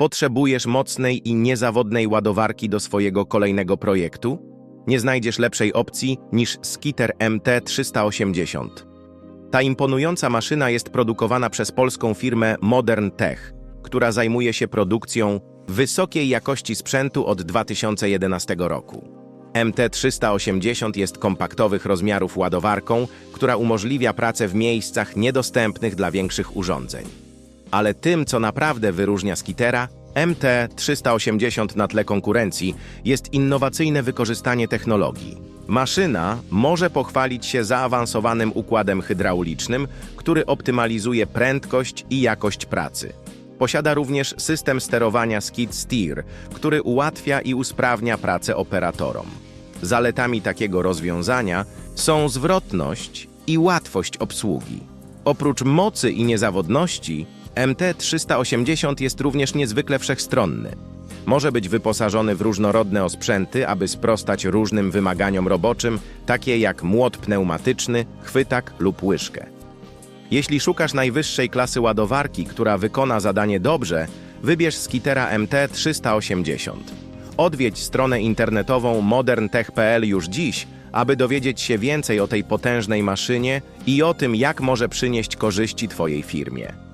Potrzebujesz mocnej i niezawodnej ładowarki do swojego kolejnego projektu? Nie znajdziesz lepszej opcji niż Skitter MT380. Ta imponująca maszyna jest produkowana przez polską firmę Modern Tech, która zajmuje się produkcją wysokiej jakości sprzętu od 2011 roku. MT380 jest kompaktowych rozmiarów ładowarką, która umożliwia pracę w miejscach niedostępnych dla większych urządzeń. Ale tym, co naprawdę wyróżnia Skitera, MT380 na tle konkurencji, jest innowacyjne wykorzystanie technologii. Maszyna może pochwalić się zaawansowanym układem hydraulicznym, który optymalizuje prędkość i jakość pracy. Posiada również system sterowania skid steer, który ułatwia i usprawnia pracę operatorom. Zaletami takiego rozwiązania są zwrotność i łatwość obsługi. Oprócz mocy i niezawodności, MT380 jest również niezwykle wszechstronny. Może być wyposażony w różnorodne osprzęty, aby sprostać różnym wymaganiom roboczym, takie jak młot pneumatyczny, chwytak lub łyżkę. Jeśli szukasz najwyższej klasy ładowarki, która wykona zadanie dobrze, wybierz Skitera MT380. Odwiedź stronę internetową moderntech.pl już dziś, aby dowiedzieć się więcej o tej potężnej maszynie i o tym, jak może przynieść korzyści Twojej firmie.